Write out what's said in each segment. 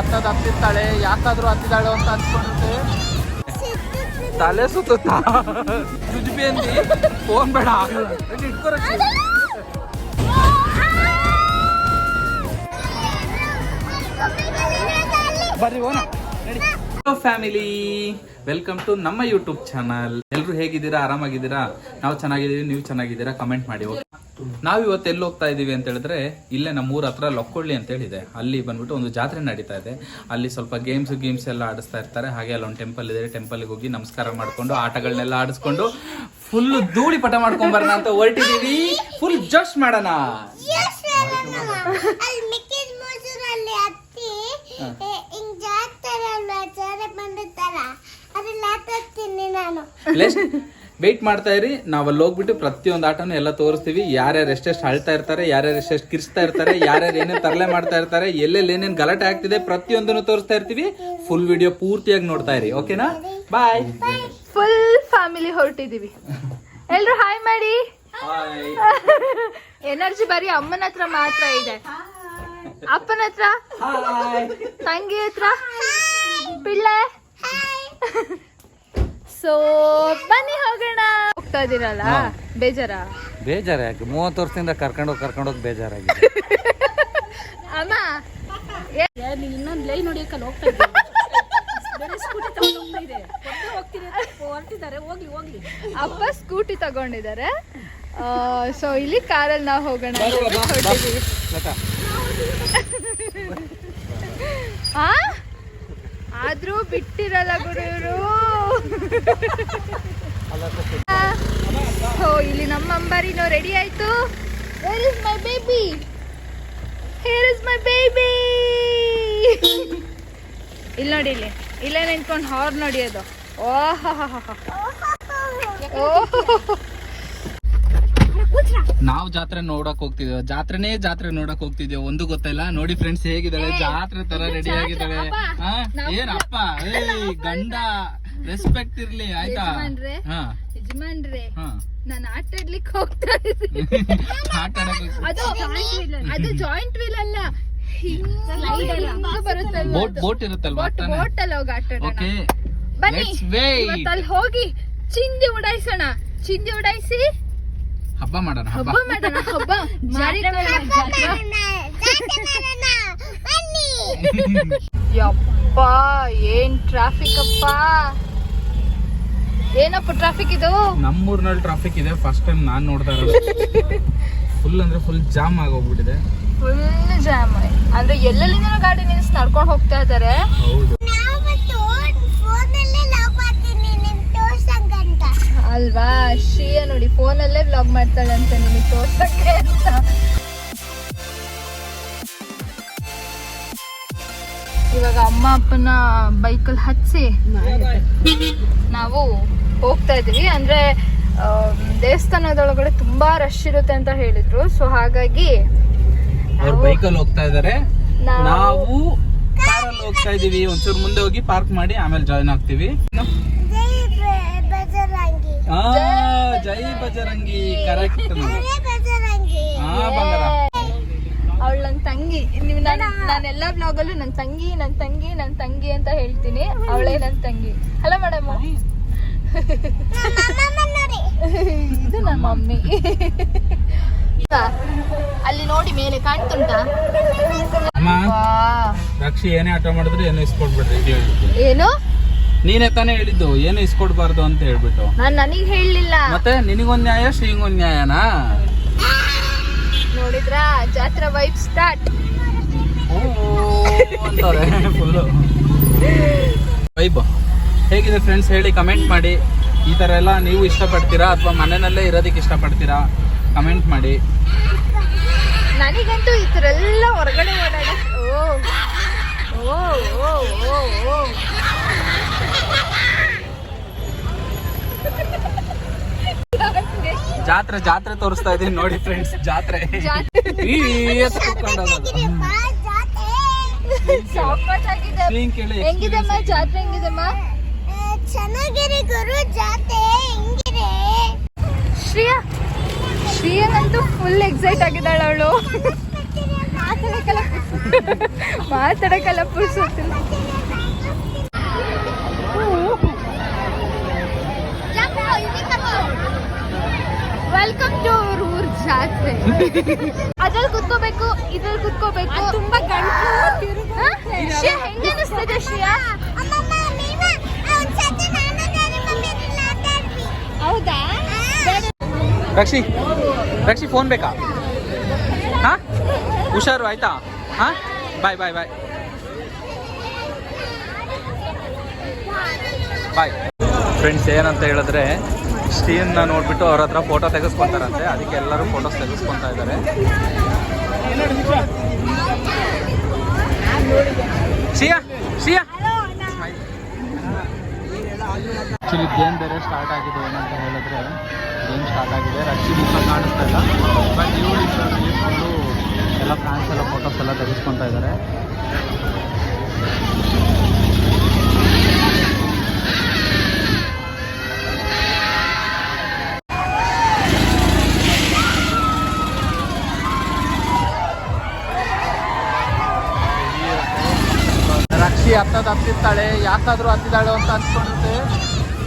ಹತ್ತದ ಹತ್ತಿರ್ತಾಳೆ ಯಾಕಾದ್ರೂ ಹತ್ತಿದಾಳು ಅಂತ ಅನ್ಸ್ಕೊಂಡಿರುತ್ತೆ ತಲೆ ಸುತ್ತಾ ಸುಜ್ಬಿ ಅಂದಿ ಫೋನ್ ಬೇಡ. ಇಟ್ಕೊರ ಬರ್ರಿ ಓನ ಹಲೋ ಫ್ಯಾಮಿಲಿ ವೆಲ್ಕಮ್ ಟು ನಮ್ಮ ಯೂಟ್ಯೂಬ್ ಚಾನಲ್ ಎಲ್ಲರೂ ಹೇಗಿದ್ದೀರಾ? ಆರಾಮಾಗಿದ್ದೀರಾ? ನಾವು ಚೆನ್ನಾಗಿದ್ದೀವಿ ನೀವು ಚೆನ್ನಾಗಿದ್ದೀರಾ? ಕಮೆಂಟ್ ಮಾಡಿ ಓಕೆ? ನಾವು ಇವತ್ತು ಎಲ್ಲಿ ಹೋಗ್ತಾ ಇದೀವಿ ಅಂತ ಹೇಳಿದ್ರೆ ಇಲ್ಲೇ ನಮ್ಮ ಊರ ಹತ್ರ ಲೊಕ್ಕೊಳ್ಳಿ ಅಂತ ಹೇಳಿದೆ. ಅಲ್ಲಿ ಬಂದ್ಬಿಟ್ಟು ಒಂದು ಜಾತ್ರೆ ನಡೀತಾ ಇದೆ. ಅಲ್ಲಿ ಸ್ವಲ್ಪ ಗೇಮ್ಸ್ ಗೇಮ್ಸ್ ಎಲ್ಲ ಆಡಿಸ್ತಾ ಇರ್ತಾರೆ. ಹಾಗೆ ಅಲ್ಲೊಂದು ಟೆಂಪಲ್ ಇದೆ. ಟೆಂಪಲ್ಗೆ ಹೋಗಿ ನಮಸ್ಕಾರ ಮಾಡಿಕೊಂಡು ಆಟಗಳನ್ನೆಲ್ಲ ಆಡಿಸ್ಕೊಂಡು ಫುಲ್ ಧೂಳಿ ಪಟ ಮಾಡ್ಕೊಂಡ್ ಬರೋಣ ಅಂತ ಹೊರಟಿದೀವಿ. ಫುಲ್ ಜೋಶ್ ಮಾಡೋಣ. ನಾನು. ವೆಯ್ಟ್ ಮಾಡ್ತಾ ಇರಿ. ನಾವ್ ಅಲ್ಲಿ ಹೋಗ್ಬಿಟ್ಟು ಪ್ರತಿಯೊಂದು ಆಟನೂ ಎಲ್ಲ ತೋರಿಸ್ತೀವಿ. ಯಾರ್ಯಾರು ಎಷ್ಟೆಷ್ಟು ಅಳ್ತಾ ಇರ್ತಾರೆ ಯಾರ್ಯಾರು ಎಷ್ಟೆಷ್ಟು ಕಿರ್ಸ್ತಾ ಇರ್ತಾರೆ ಯಾರ್ಯಾರು ಏನೇನು ತರಲೆ ಮಾಡ್ತಾ ಇರ್ತಾರೆ ಎಲ್ಲೆಲ್ಲಿ ಏನೇನು ಗಲಾಟೆ ಆಗ್ತಿದೆ ಪ್ರತಿಯೊಂದನ್ನು ತೋರಿಸ್ತಾ ಇರ್ತೀವಿ. ಫುಲ್ ವಿಡಿಯೋ ಪೂರ್ತಿಯಾಗಿ ನೋಡ್ತಾ ಇರಿ ಓಕೆನಾ ಬಾಯ್ ಫುಲ್ ಫ್ಯಾಮಿಲಿ ಹೊರಟಿದೀವಿ ಎಲ್ರು ಹಾಯ್ ಮಾಡಿ? ಎನರ್ಜಿ ಬರೀ ಅಮ್ಮನ ಹತ್ರ ಮಾತ್ರ ಇದೆ. ಅಪ್ಪನ ಹತ್ರ? ತಂಗಿ ಹತ್ರ? ಪಿಳ್ಳೆ? ಸೊ ಬನ್ನಿ ಹೋಗೋಣ. ಹೋಗ್ತಾ ಇದೀರಲ್ಲ? ಬೇಜಾರ? ಬೇಜಾರ ಯಾಕೆ? ಮೂವತ್ತು ವರ್ಷದಿಂದ ಕರ್ಕೊಂಡು ಹೋಗಿ ಬೇಜಾರಾಗಿದೆ. ಅಮ್ಮ. ಇನ್ನೊಂದು ಲೈನ್ ನೋಡಿಯಕ್ಕಲ್ಲ ಹೋಗ್ತಾ ಅಪ್ಪ ಸ್ಕೂಟಿ ತಗೊಂಡಿದ್ದಾರೆ. ಸೊ ಇಲ್ಲಿ ಕಾರಲ್ಲಿ ನಾವು ಹೋಗೋಣ ಆದ್ರೂ ಬಿಟ್ಟಿರಲ್ಲ ಗುರು ಇವರು ಸೊ ಇಲ್ಲಿ ನಮ್ಮ ಅಂಬಾರಿನೋ ರೆಡಿ ಆಯ್ತು? Where is my baby here is my baby ಇಲ್ಲಿ ನೋಡಿ ಇಲ್ಲಿ. ಇಲ್ಲೇ ನಿಂತ್ಕೊಂಡು ಹಾರ್ ನೋಡಿಯೋದು ನಾವು ಜಾತ್ರೆ ನೋಡಕ್ ಹೋಗ್ತಿದ್ದೇವೆ ಜಾತ್ರೆನೇ ಜಾತ್ರೆ ನೋಡಕ್ ಹೋಗ್ತಿದ್ದೇವೆ ಒಂದು ಗೊತ್ತಿಲ್ಲ. ನೋಡಿ ಫ್ರೆಂಡ್ಸ್ ಹೇಗಿದ್ದಾಳೆ? ಜಾತ್ರೆ ತರ ರೆಡಿ ಆಗಿದ್ದಾಳೆ. ಏನಪ್ಪ ಏನ್ ಅಪ್ಪ ಏಯ್ ಗಂಡ. ರೆಸ್ಪೆಕ್ಟ್ ಇರ್ಲಿ ಆಯ್ತಾ? ಯಜಮಾನ್ರೇ. ಹಾ. ಯಜಮಾನ್ರೆ ಹಾ. ನಾನು ಆಟ ಆಡ್ಲಿಕ್ಕೆ ಹೋಗ್ತಾ ಇದ್ದೀನಿ. ಆಟ ಅದು ಅದು ಜಾಯಿಂಟ್ ವೀಲ್ ಅಲ್ಲ. ಬೋಟ್ ಬೋಟ್ ಇರುತ್ತಲ್ವಾ ಬೋಟ್ ಅಲ್ಲಿ ಹೋಗಿ ಆಟ ಆಡೋಣ. ಓಕೆ ಬನ್ನಿ. ಇವತ್ತು ಅಲ್ಲಿ ಹೋಗಿ ಚಿಂದಿ ಉಡಾಯಿಸೋಣ. ಚಿಂದಿ ಉಡಾಯಿಸಿ. ಹಬ್ಬ ಮಾಡೋಣ ಹಬ್ಬ. ಮಾಡೋಣ ಹಬ್ಬ. ಮಾರಿಕೊಳ್ಳೋಣ ಜಾತ್ರೆ. ಬನ್ನಿ. ಯಪ್ಪ ಏನ್ ಟ್ರಾಫಿಕ್ ಅಪ್ಪ? ಏನಪ್ಪ ಟ್ರಾಫಿಕ್ ಇದು? ನಮ್ಮೂರ್ನಲ್ಲಿ ಟ್ರಾಫಿಕ್ ಇದೆ. ಫಸ್ಟ್ ಟೈಮ್ ನಾನು ನೋಡ್ತಾ ಇರೋದು. ಫುಲ್ ಅಂದ್ರೆ ಫುಲ್ ಜಾಮ್ ಆಗೋಗ್ಬಿಟ್ಟಿದೆ. ಫುಲ್ ಜಾಮ್ ಅಂದ್ರೆ ಎಲ್ಲೆಲ್ಲಿಂದ ಗಾಡಿ ನಿಲ್ಸಿ ನಡ್ಕೊಂಡು ಹೋಗ್ತಾ ತೋರ್ಸಂಗಂತ ಅಲ್ವಾ? ಶ್ರೀಯ ನೋಡಿ ಫೋನಲ್ಲೇ ಬ್ಲಾಗ್ ಮಾಡ್ತಾಳೆ ಅಂತ ನಿಮಗೆ ತೋರ್ಸಕ್ಕೆ ಅಂತ. ಇವಾಗ ಅಮ್ಮ ಅಪ್ಪನ ಬೈಕಲ್ಲಿ ಹಚ್ಚಿ ನಾವು ಹೋಗ್ತಾ ಇದೀವಿ ಅಂದ್ರೆ ದೇವಸ್ಥಾನದೊಳಗಡೆ ತುಂಬಾ ರಶ್ ಇರುತ್ತೆ ಅಂತ ಹೇಳಿದ್ರು. ಸೊ ಹಾಗಾಗಿ ಅವ್ರು ಬೈಕಲ್ಲಿ ಹೋಗ್ತಾ ಇದಾರೆ. ನಾವು- ಕಾರಲ್ಲಿ ಹೋಗ್ತಾ ಇದೀವಿ ಒಂಚೂರು ಮುಂದೆ ಹೋಗಿ ಪಾರ್ಕ್ ಮಾಡಿ ಆಮೇಲೆ ಜಾಯ್ನ್ ಆಗ್ತೀವಿ. ಜೈ ಬಜರಂಗಿ. ಕರೆಕ್ಟ್ ಅವಳು ನನ್ನ ತಂಗಿ. ನೀವು ನಾನು ನಾನೆಲ್ಲ ಬ್ಲಾಗಲ್ಲೂ ನನ್ನ ತಂಗಿ ನನ್ನ ತಂಗಿ ನನ್ನ ತಂಗಿ ಅಂತ ಹೇಳ್ತೀನಿ. ಅವಳೇ ನನ್ನ ತಂಗಿ. ಹಲೋ ಮೇಡಮ್ ಇದು ನನ್ನ ಮಮ್ಮಿ ಅಲ್ಲಿ ನೋಡಿ ಮೇಲೆ ಕಾಣ್ತುಂಟಾ. ರಕ್ಷಿ ಏನೇ ಆಟ ಮಾಡಿದ್ರು ಏನೋ ಇಸ್ಕೊಡ್ಬಿಡ್ರಿ ಏನು? ನೀನೇ ತಾನೇ ಹೇಳಿದ್ದು ಏನು ಇಸ್ಕೊಡ್ಬಾರ್ದು ಅಂತ ಹೇಳ್ಬಿಟ್ಟು. ನಾನ್ ನನಗ್ ಹೇಳಲಿಲ್ಲ. ಮತ್ತೆ ನಿನಗೊಂದ್ ನ್ಯಾಯ ಶ್ರೀಗೊಂದ್ ನ್ಯಾಯನಾ? ನೋಡಿದ್ರ? ಜಾತ್ರಾ ವೈಬ್ ಸ್ಟಾರ್ಟ್ ಓ ಅಂತಾರೆ. ಫುಲ್ಲು ವೈಬ್ ಹೇಗಿದೆ ಫ್ರೆಂಡ್ಸ್ ಹೇಳಿ ಕಮೆಂಟ್ ಮಾಡಿ. ಈ ಥರ ಎಲ್ಲ ನೀವು ಇಷ್ಟಪಡ್ತೀರಾ ಅಥವಾ ಮನೆಯಲ್ಲೇ ಇರೋದಕ್ಕೆ ಇಷ್ಟಪಡ್ತೀರಾ? ಕಮೆಂಟ್ ಮಾಡಿ. ನನಗಂತೂ ಈ ಥರ ಎಲ್ಲ ಹೊರಗಡೆ ಓಡಾಡ ಓ ಓ ಓ ಓ ಓ. ಜಾತ್ರೆ ಜಾತ್ರೆ ತೋರಿಸ್ತಾ ಇದೀನಿ ನೋಡಿ ಫ್ರೆಂಡ್ಸ್ ಜಾತ್ರೆ. ಜಾತ್ರೆ. ಚೆನ್ನಾಗಿರಿ ಗುರು ಜಾತೆ ಹೆಂಗಿರಿ ಶ್ರೀಯಾ ಶ್ರೀಯನಂತೂ ಫುಲ್ ಎಕ್ಸೈಟ್ ಆಗಿದ್ದಾಳೆ ಅವಳು. ಮಾತಾಡಕ್ಕೆಲ್ಲ ಪುರ್ಸುತ್ತಿಲ್ಲ ವೆಲ್ಕಮ್ ಟು ಅವರ್ ಊರ್ ಜಾತ್ರೆ. ಅದ್ರಲ್ಲಿ ಕುತ್ಕೋಬೇಕು ಇದ್ರಲ್ಲಿ ಕುತ್ಕೋಬೇಕು. ತುಂಬಾ ಗಂಟು ಹೆಂಗ ಅನಿಸ್ತದೆ ಶ್ರೇಯಾ? ರಕ್ಷಿ ರಕ್ಷಿ ಫೋನ್ ಬೇಕಾ? ಹಾ? ಹುಷಾರು ಆಯ್ತಾ? ಹಾ? ಬಾಯ್ ಬಾಯ್ ಬಾಯ್ ಬಾಯ್ ಫ್ರೆಂಡ್ಸ್ ಏನಂತ ಹೇಳಿದ್ರೆ ಸ್ಟೀನ್ನ ನೋಡಿಬಿಟ್ಟು ಅವ್ರ ಹತ್ರ ಫೋಟೋ ತೆಗೆಸ್ಕೊತಾರಂತೆ. ಅದಕ್ಕೆ ಎಲ್ಲರೂ ಫೋಟೋಸ್ ತೆಗೆಸ್ಕೊತಾ ಇದ್ದಾರೆ. ಸಿಯಾ ಸಿಯಾ ಆ್ಯಕ್ಚುಲಿ ಗೇಮ್ ಬೇರೆ ಸ್ಟಾರ್ಟ್ ಆಗಿದೆ ಏನಂತ ಹೇಳಿದ್ರೆ ಗೇಮ್ ಸ್ಟಾರ್ಟ್ ಆಗಿದೆ. ರಕ್ಷಿ ಮುಖ ಕಾಣಿಸ್ತಾ ಇಲ್ಲ. ಬಟ್ ಇವಳು ಇಷ್ಟು ಎಲ್ಲ ಫ್ಯಾನ್ಸ್ ಎಲ್ಲ ಫೋಟೋಸ್ ಎಲ್ಲ ತೆಗೆಸ್ಕೊತಾ ಇದ್ದಾರೆ ರಕ್ಷಿ ಹತ್ತದ ಹತ್ತಿರ್ತಾಳೆ. ಯಾಕಾದ್ರೂ ಹತ್ತಿದಾಳೆ ಅಂತ ಅನ್ಸ್ಕೊಂಡಿರುತ್ತೆ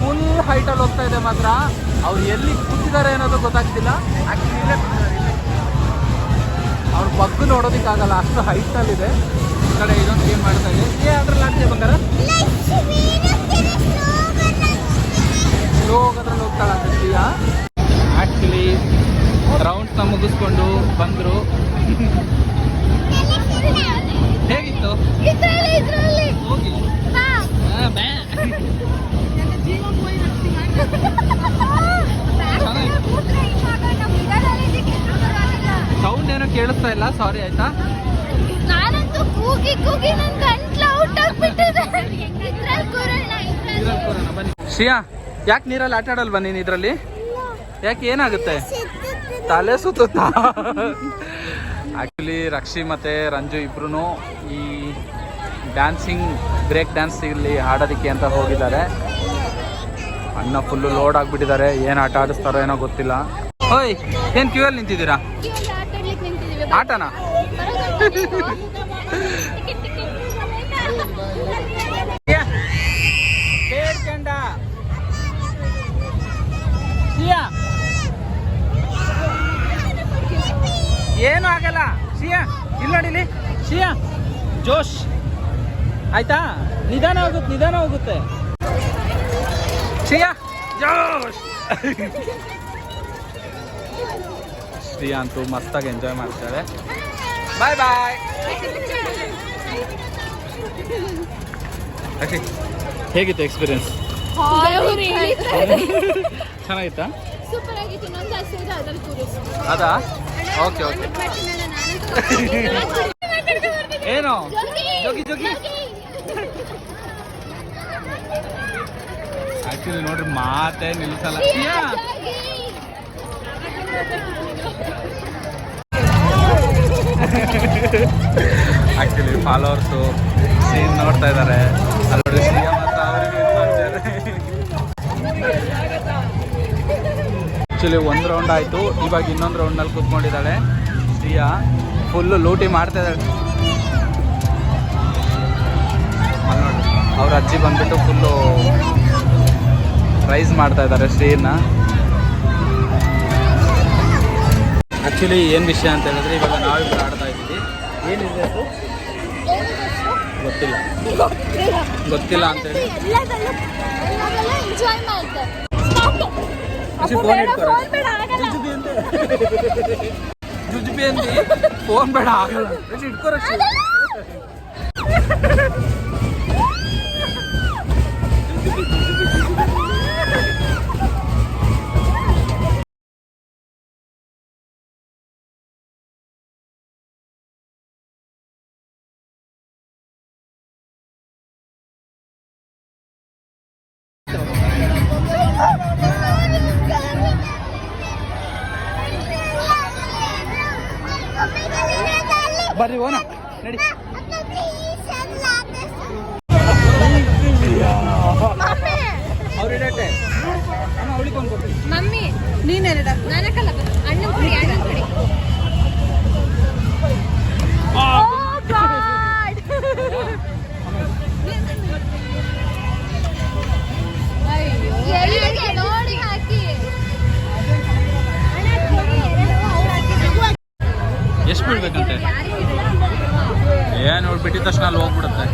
ಫುಲ್ ಹೈಟಲ್ಲಿ ಹೋಗ್ತಾ ಇದೆ ಮಾತ್ರ. ಅವ್ರು ಎಲ್ಲಿ ಕೂತಿದ್ದಾರೆ ಅನ್ನೋದು ಗೊತ್ತಾಗ್ತಿಲ್ಲ. ಇಲ್ಲೇ. ಅವ್ರ ಬಗ್ಗು ನೋಡೋದಕ್ಕಾಗಲ್ಲ ಅಷ್ಟು ಹೈಟಲ್ಲಿದೆ ಈ ಕಡೆ ಇದೊಂದು ಗೇಮ್ ಮಾಡ್ತಾ ಇದೆ. ಏ, ಅದ್ರಲ್ಲಿ ಹೋಗೋದ್ರಲ್ಲಿ ಹೋಗ್ತಾಳೆ ಮುಗಿಸ್ಕೊಂಡು ಬಂದರು. ಹೇಗಿತ್ತು ಇದ್ರಲ್ಲಿ ಇದ್ರಲ್ಲಿ ಹೋಗಿ ಬಾ. ಆ, ಬ್ಯಾ. ಸೌಂಡ್ ಏನೋ ಕೇಳಿಸ್ತಾ ಇಲ್ಲ ಸಾರಿ ಆಯ್ತಾ? ನಾನಂತೂ ಕೂಗಿ ಕೂಗಿ ನನ್ ಗಂಟ್ಲ ಔಟ್ ಆಗ್ಬಿಟ್ಟಿದೆ. ಇದ್ರಲ್ಲಿ ಶ್ರಿಯಾ ಯಾಕೆ ನೀರಲ್ಲಿ ಆಟ ಆಡಲ್ವಾ ನೀನು ಇದರಲ್ಲಿ? ಯಾಕೆ ಏನಾಗುತ್ತೆ? ತಲೆ ಸುತ್ತುತ್ತಾ? ಆ್ಯಕ್ಚುಲಿ ರಕ್ಷಿ ಮತ್ತು ರಂಜು ಇಬ್ರು ಈ ಡ್ಯಾನ್ಸಿಂಗ್ ಬ್ರೇಕ್ ಡ್ಯಾನ್ಸ್ ಇಲ್ಲಿ ಆಡೋದಕ್ಕೆ ಅಂತ ಹೋಗಿದ್ದಾರೆ. ಅಣ್ಣ ಫುಲ್ಲು ಲೋಡ್ ಆಗಿಬಿಟ್ಟಿದ್ದಾರೆ. ಏನು ಆಟ ಆಡಿಸ್ತಾರೋ ಏನೋ ಗೊತ್ತಿಲ್ಲ. ಓಯ್ ಏನು ಕ್ಯೂಯಲ್ಲಿ ನಿಂತಿದ್ದೀರಾ ಇವಾಗ ಆಟ ಆಡ್ಲಿಕ್ಕೆ ನಿಂತಿದೀವಿ ಆಟನಾ? ಏನು ಆಗಲ್ಲ. ಸಿಯಾ ಇಲ್ಲಿ ನೋಡಿಲಿ ಸಿಯಾ. ಜೋಶ್. ಆಯ್ತಾ? ನಿಧಾನ ಹೋಗುತ್ತೆ ನಿಧಾನ ಹೋಗುತ್ತೆ. ಸಿಯಾ, ಜೋಶ್. ಶ್ರೀಯಾ ಅಂತೂ ಮಸ್ತಾಗಿ ಎಂಜಾಯ್ ಮಾಡ್ತಾರೆ. ಬಾಯ್ ಬಾಯ್ ಹೇಗಿತ್ತು ಎಕ್ಸ್ಪೀರಿಯನ್ಸ್ ಚೆನ್ನಾಗಿತ್ತಾ? ಅದಾ? ಓಕೆ ಓಕೆ ಏನು? ಜೋಗಿ ಜೋಗಿ. ಆಕ್ಚುಲಿ ನೋಡ್ರಿ ಮಾತೇ ನಿಲ್ಸಲ್ಲ. ಆಕ್ಚುಲಿ ಫಾಲೋವರ್ಸು ಸೀನ್ ನೋಡ್ತಾ ಇದ್ದಾರೆ ಅಲ್ಲಿ ಆಕ್ಚುಲಿ ಒಂದು ರೌಂಡ್ ಆಯಿತು. ಇವಾಗ ಇನ್ನೊಂದು ರೌಂಡ್ನಲ್ಲಿ ಕೂತ್ಕೊಂಡಿದ್ದಾಳೆ. ಸಿಯಾ ಫುಲ್ಲು ಲೂಟಿ ಮಾಡ್ತಾ ಇದ್ದಾಳೆ ಅವ್ರ ಅಜ್ಜಿ ಬಂದ್ಬಿಟ್ಟು ಫುಲ್ಲು ಪ್ರೈಸ್ ಮಾಡ್ತಾ ಇದ್ದಾರೆ ಶ್ರೀನ ಆ್ಯಕ್ಚುಲಿ ಏನು ವಿಷಯ ಅಂತ ಹೇಳಿದ್ರೆ ಇವಾಗ ನಾವಿಬ್ರು ಆಡ್ತಾ ಇದ್ದೀವಿ. ಏನಿದೆ ಅದು? ಗೊತ್ತಿಲ್ಲ. ಗೊತ್ತಿಲ್ಲ ಎಂಜಾಯ್ ಮಾಡ್ತಾರೆ ಫೋನ್ ಜುಜುಬಿ ಅಂತ ಫೋನ್ ಬೇಡ, ಆಗಲ್ಲ. ಅಷ್ಟೇ ಇಡಟ್ಟೆ ನಾನು ಅವಳಿಗೆ ಒಂದು ಬಿಟ್ಟಿದ ತಕ್ಷಣ ಅಲ್ಲಿ ಹೋಗ್ಬಿಡುತ್ತೆ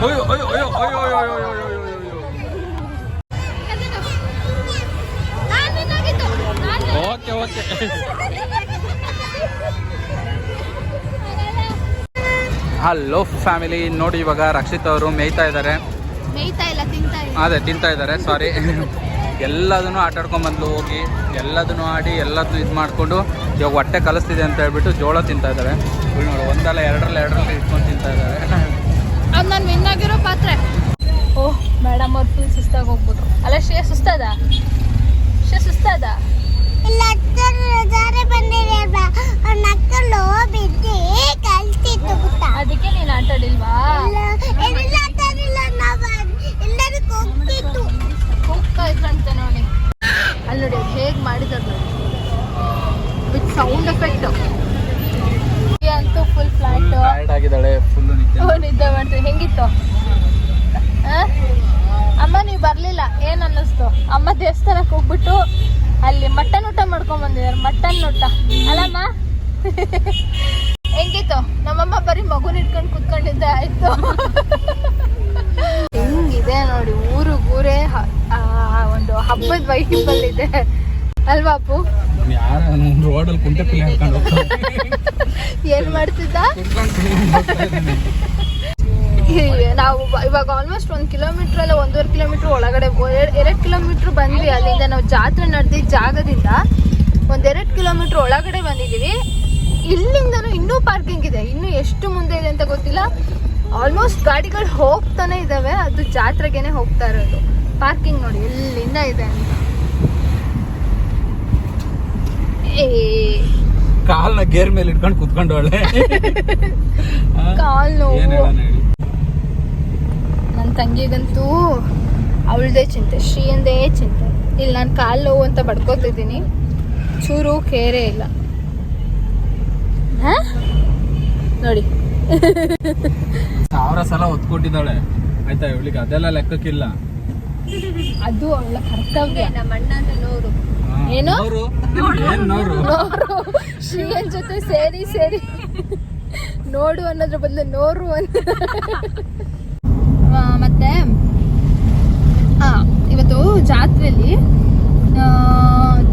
ಅಯ್ಯೋ ಅಯ್ಯೋ ಅಯ್ಯೋ ಅಯ್ಯೋ ಅಯ್ಯೋ ಹಲೋ ಫ್ಯಾಮಿಲಿ ನೋಡಿ ಇವಾಗ ರಕ್ಷಿತ್ ಅವರು ಮೇಯ್ತಾ ಇದ್ದಾರೆ ಅದೇ ತಿಂತಾ ಇದ್ದಾರೆ ಸಾರಿ ಎಲ್ಲದನ್ನು ಆಟಾಡ್ಕೊಂಬಂದು ಹೋಗಿ ಎಲ್ಲದನ್ನು ಆಡಿ ಎಲ್ಲದನ್ನು ಇದು ಮಾಡಿಕೊಂಡು ಇವಾಗ ಹೊಟ್ಟೆ ಕಲಿಸ್ತಿದೆ ಅಂತ ಹೇಳ್ಬಿಟ್ಟು ಜೋಳ ತಿಂತಾ ಇದ್ದಾರೆ ಇವ್ರು ನೋಡು ಒಂದಲ್ಲ ಎರಡರಲ್ಲಿ ಎರಡರಲ್ಲಿ ಇಟ್ಕೊಂಡು ತಿಂತಾ ಇದ್ದಾರೆ. ಅದು ನಾನು ವಿನ್ ಆಗಿರೋ ಪಾತ್ರೆ. ಓಹ್ ಮೇಡಮ್ ಅವ್ರು ಫುಲ್ ಸುಸ್ತಾಗಿ ಹೋಗ್ಬಿಟ್ರು. ಅಲ್ಲ ಶೇ ಸುಸ್ತದ? ಶೇ ಸುಸ್ತದ? ಅದಕ್ಕೆ ನೀನು ಆಟ ಆಡಿಲ್ವಾ ಹೋಗ್ತಾ ಇದ್ರಂತೆ ನೋಡಿ. ಅಲ್ಲಿ ನೋಡಿ ಹೇಗೆ ಮಾಡಿದಾರೆ ನೋಡಿ. ವಿತ್ ಸೌಂಡ್ ಎಫೆಕ್ಟ್ ಅಂತೂ ಫುಲ್ ಫ್ಲಾಟ್ ಟಯರ್ಡ್ ಫುಲ್ ನಿದ್ದೆ ಮಾಡ್ತೀವಿ ಹೆಂಗಿತ್ತು? ಅಮ್ಮ, ನೀವು ಬರ್ಲಿಲ್ಲ. ಏನ್ ಅನ್ನಿಸ್ತು? ಅಮ್ಮ ದೇವಸ್ಥಾನಕ್ಕೆ ಹೋಗ್ಬಿಟ್ಟು ಅಲ್ಲಿ ಮಟನ್ ಊಟ ಮಾಡ್ಕೊಂಡ್ ಬಂದಿದಾರೆ ಮಟನ್ ಊಟ. ಅಲ್ಲಮ್ಮ? ಹೆಂಗಿತ್ತು? ನಮ್ಮಮ್ಮ ಬರೀ ಮಗುನ ಇಟ್ಕೊಂಡು ಕುತ್ಕೊಂಡಿದ್ದೆ. ಆಯ್ತು. ಹೆಂಗಿದೆ ನೋಡಿ, ಊರು, ಊರೇ ಒಂದು ಹಬ್ಬದ ವೈಟಿಂಬಲ್ ಇದೆ. ಅಲ್ವಾ ಅಪ್ಪು? ರೋಡಲ್ಲಿ ಕುಂಟೆ ಪಿಲ್ಲೆ ಹಾಕೊಂಡು ಏನ್ ಮಾಡ್ತಿದ್ದ? ನಾವು ಇವಾಗ ಆಲ್ಮೋಸ್ಟ್ ಒಂದು ಕಿಲೋಮೀಟರ್ ಅಲ್ಲ, ಒಂದೂವರೆ ಕಿಲೋಮೀಟರ್ ಒಳಗಡೆ ಎರಡು ಕಿಲೋಮೀಟರ್ ಬಂದ್ವಿ ಅಲ್ಲಿಂದ ನಾವು ಜಾತ್ರೆ ನಡೆದಿದ್ದ ಜಾಗದಿಂದ. ಒಂದೆರಡು ಕಿಲೋಮೀಟರ್ ಒಳಗಡೆ ಬಂದಿದ್ದೀವಿ. ಇಲ್ಲಿಂದನೂ ಇನ್ನೂ ಪಾರ್ಕಿಂಗ್ ಇದೆ. ಇನ್ನೂ ಎಷ್ಟು ಮುಂದೆ ಇದೆ ಅಂತ ಗೊತ್ತಿಲ್ಲ. ಆಲ್ಮೋಸ್ಟ್ ಗಾಡಿಗಳು ಹೋಗ್ತಾನೆ ಇದ್ದಾವೆ. ಅದು ಜಾತ್ರೆಗೆನೆ ಹೋಗ್ತಾ ಇರೋದು. ಪಾರ್ಕಿಂಗ್ ನೋಡಿ ಎಲ್ಲಿಂದ ಇದೆ ಅಂತ ಏ ಕಾಲ್ನ ಗೇರ್ ಮೇಲೆ ಇಟ್ಕೊಂಡು ಕುತ್ಕೊಂಡು ಒಳ್ಳೆ ಕಾಲ್ ನೋವು. ನನ್ನ ತಂಗಿಗಂತೂ ಅವಳದೇ ಚಿಂತೆ ಶ್ರೀಯಂದೇ ಚಿಂತೆ. ಇಲ್ಲಿ ನಾನು ಕಾಲು ನೋವು ಅಂತ ಬಡ್ಕೋತಿದ್ದೀನಿ. ಚೂರು ಕೇರೆ ಇಲ್ಲ. ಹಾ? ನೋಡಿ. ಸಾವಿರ ಸಲ ಒತ್ಕೊಟ್ಟಿದ್ದಾಳೆ ಆಯ್ತಾ ಇವಳಿಗೆ ಅದೆಲ್ಲ ಲೆಕ್ಕಕ್ಕಿಲ್ಲ. ಅದು ಅವಳ ಕರ್ತವ್ಯ. ನಮ್ಮ ಅಣ್ಣ ನೋರು ಏನ್? ನೋರು. ನೋರು. ಶ್ರೀಯನ್ ಜೊತೆ ಸೇರಿ ಸೇರಿ. ನೋಡು ಅನ್ನೋದ್ರ ಬದಲು ನೋರು ಅಂತ ಮತ್ತೆ ಇವತ್ತು ಜಾತ್ರೆಯಲ್ಲಿ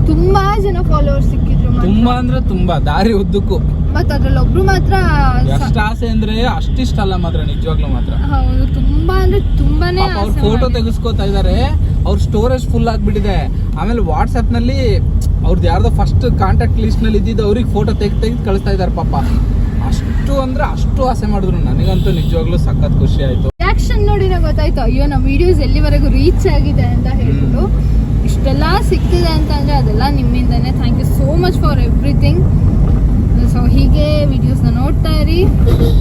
ತುಂಬಾ ಜನ ಫಾಲೋವರ್ ಸಿಕ್ಕಿದ್ರು. ತುಂಬಾ ಅಂದ್ರೆ ತುಂಬಾ ದಾರಿ ಉದ್ದಕ್ಕೂ. ಮತ್ತೆ ಅದ್ರಲ್ಲಿ ಒಬ್ರು ಮಾತ್ರ ಸ- ಆಸೆ ಅಂದ್ರೆ ಅಷ್ಟಿಷ್ಟ ಅಲ್ಲ ಮಾತ್ರ ನಿಜವಾಗ್ಲೂ ಮಾತ್ರ. ಹೌದು ತುಂಬಾ ಅಂದ್ರೆ ತುಂಬಾನೇ ಅವ್ರ ಫೋಟೋ ತೆಗೆಸ್ಕೊತಾ ತೆಗೆಸ್ಕೋತಾ ಇದಾರೆ ಅವ್ರ ಸ್ಟೋರೇಜ್ ಫುಲ್ ಆಗ್ಬಿಟ್ಟಿದೆ. ಆಮೇಲೆ ವಾಟ್ಸ್ಆಪ್ನಲ್ಲಿ ಅವ್ರದ್ದು ಯಾರ್ದೋ ಫಸ್ಟ್ ಕಾಂಟ್ಯಾಕ್ಟ್ ಲಿಸ್ಟ್ನಲ್ಲಿ ಇದ್ದಿದ್ದು ಅವ್ರಿಗೆ ಫೋಟೋ ತೆಗೆದು ತೆಗೆದು ಕಳಿಸ್ತಾ ಇದಾರೆ ಪಾಪ. ಅಷ್ಟು ಅಂದ್ರೆ ಅಷ್ಟು ಆಸೆ ಮಾಡಿದ್ರು ನನಗಂತೂ ನಿಜವಾಗ್ಲೂ ಸಖತ್ ಖುಷಿ ಆಯ್ತು. ರಿಯಾಕ್ಷನ್ ನೋಡಿ ನಂಗೆ ಗೊತ್ತಾಯ್ತು ಅಯ್ಯೋ ನಮ್ಮ ವಿಡಿಯೋಸ್ ಎಲ್ಲಿವರೆಗೂ ರೀಚ್ ಆಗಿದೆ ಅಂತ ಹೇಳ್ಬಿಟ್ಟು. ಇಷ್ಟೆಲ್ಲ ಸಿಗ್ತಿದೆ ಅಂತಂದರೆ ಅಂದ್ರೆ ಅದೆಲ್ಲ ನಿಮ್ಮಿಂದನೇ. Thank you so much for everything so ಹೀಗೆ ವಿಡಿಯೋಸ್ನ ನೋಡ್ತಾ ಇರಿ.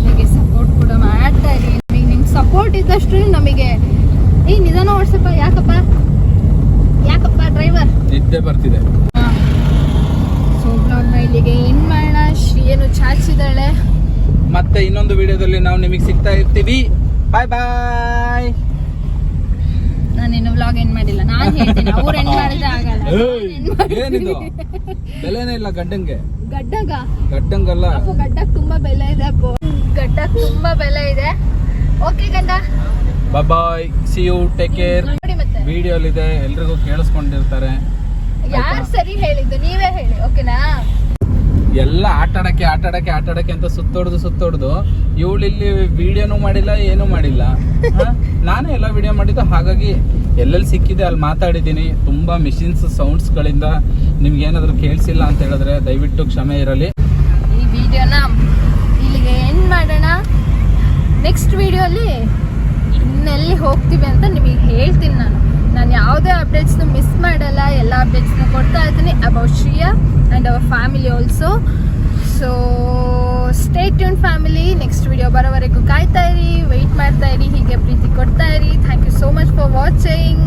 ಹೀಗೆ ಸಪೋರ್ಟ್ ಕೂಡ ಮಾಡ್ತಾ ಇರಿ. ನಮಗೆ ನಿಮ್ಮ ಸಪೋರ್ಟ್ ಇದ್ದಷ್ಟು ನಮಗೆ ಏ ನಿಧಾನ ಓಡಿಸಪ್ಪ. ಯಾಕಪ್ಪ? ಯಾಕಪ್ಪ ಡ್ರೈವರ್ ನಿದ್ದೆ ಬರ್ತಿದೆ. ಸೊ ಬ್ಲಾಗ್ನ ಇಲ್ಲಿಗೆ ಏನು ಮಾಡೋಣ. ಶ್ರೀಯನು ಚಾಚಿದಾಳೆ ಮತ್ತೆ ಇನ್ನೊಂದು ವಿಡಿಯೋದಲ್ಲಿ ನಾವು ನಿಮಗೆ ಸಿಗ್ತಾ ಇರ್ತೀವಿ. ಬಾಯ್ ಬಾಯ್ ನಾನು ಇನ್ನು ವ್ಲಾಗ್ ಎಂಡ್ ಮಾಡಿಲ್ಲ. ನಾನು ಹೇಳ್ತೀನಿ ಅವ್ರು ಎಂಡ್ ಮಾಡಿದ್ರೆ ಆಗಲ್ಲ. ಏನಿದು? ಬೆಲೆನೇ ಇಲ್ಲ ಗಡ್ಡಂಗೆ ಗಡ್ಡಗ? ಗಡ್ಡಂಗಲ್ಲ. ಅಪ್ಪು ತುಂಬಾ ಬೆಲೆ ಇದೆ ಅಪ್ಪು. ತುಂಬಾ ಬೆಲೆ ಇದೆ. ಓಕೆ ಗಂಡ. Bye see you take care video ವಿಡಿಯೋಲಿದೆ ಎಲ್ರಿಗೂ ಕೇಳಿಸ್ಕೊಂಡಿರ್ತಾರೆ. ಯಾರು ಸರಿ ಹೇಳಿದ್ದು ನೀವೇ ಹೇಳಿ ಓಕೆನಾ ಎಲ್ಲ ಆಟಾಡಕ್ಕೆ ಆಟಾಡಕ್ಕೆ ಆಟಾಡಕ್ಕೆ ಅಂತ ಸುತ್ತೋಡ್ದು ಸುತ್ತೋಡ್ದು ಇವಳು ಇಲ್ಲಿ ವಿಡಿಯೋನು ಮಾಡಿಲ್ಲ, ಏನೂ ಮಾಡಿಲ್ಲ. ನಾನು ಎಲ್ಲ ವಿಡಿಯೋ ಮಾಡಿದ್ದು. ಹಾಗಾಗಿ ಎಲ್ಲೆಲ್ಲಿ ಸಿಕ್ಕಿದೆ ಅಲ್ಲಿ ಮಾತಾಡಿದ್ದೀನಿ. ತುಂಬಾ ಮಿಷಿನ್ಸ್ ಸೌಂಡ್ಸ್ಗಳಿಂದ ನಿಮ್ಗೆ ಏನಾದರೂ ಕೇಳಿಸಿಲ್ಲ ಅಂತ ಹೇಳಿದ್ರೆ ದಯವಿಟ್ಟು ಕ್ಷಮೆ ಇರಲಿ. ಈ ವಿಡಿಯೋನ ಇಲ್ಲಿಗೆ ಎಂಡ್ ಮಾಡೋಣ. ನೆಕ್ಸ್ಟ್ ವಿಡಿಯೋಲಿ ಇನ್ನೆಲ್ಲಿ ಹೋಗ್ತೀವಿ ಅಂತ ನಿಮಗೆ ಹೇಳ್ತೀನಿ ನಾನು. ನಾನು ಯಾವುದೇ ಅಪ್ಡೇಟ್ಸ್ನು ಮಿಸ್ ಮಾಡಲ್ಲ. ಎಲ್ಲ ಅಪ್ಡೇಟ್ಸ್ನು ಕೊಡ್ತಾ ಇದ್ದೀನಿ. About Shriya. And our family also so stay tune family next video ಬರೋವರೆಗೂ ಕಾಯ್ತಾ ಇರಿ ವೆಯ್ಟ್ ಮಾಡ್ತಾ ಇರಿ ಹೀಗೆ ಪ್ರೀತಿ ಕೊಡ್ತಾ ಇರಿ. Thank you so much for watching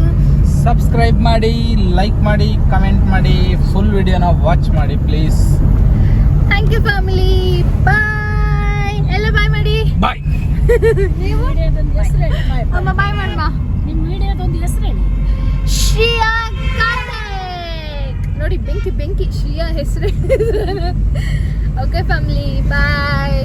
subscribe ಮಾಡಿ ಲೈಕ್ ಮಾಡಿ ಕಮೆಂಟ್ ಮಾಡಿ ಫುಲ್ ವಿಡಿಯೋನ ವಾಚ್ ಮಾಡಿ please thank you family bye ಎಲ್ಲ ಬಾಯ್ ಮಾಡಿ. ಬಾಯ್ ನೀವು? ವಿಡಿಯೋದೊಂದು ಹೆಸರು ಹೇಳಿ ಬಾಯ್ ಅಮ್ಮ ಬಾಯ್ ಮಾಡಮ್ಮ ನಿಮ್ಮ ವಿಡಿಯೋದೊಂದು ಹೆಸರು ಹೇಳಿ ಶ್ರಿಯಾ ಕಾರ್ತಿಕ್ ನೋಡಿ ಬೆಂಕಿ ಬೆಂಕಿ ಶ್ರಿಯಾ ಹೆಸರು. ಓಕೆ ಫ್ಯಾಮಿಲಿ ಬಾಯ್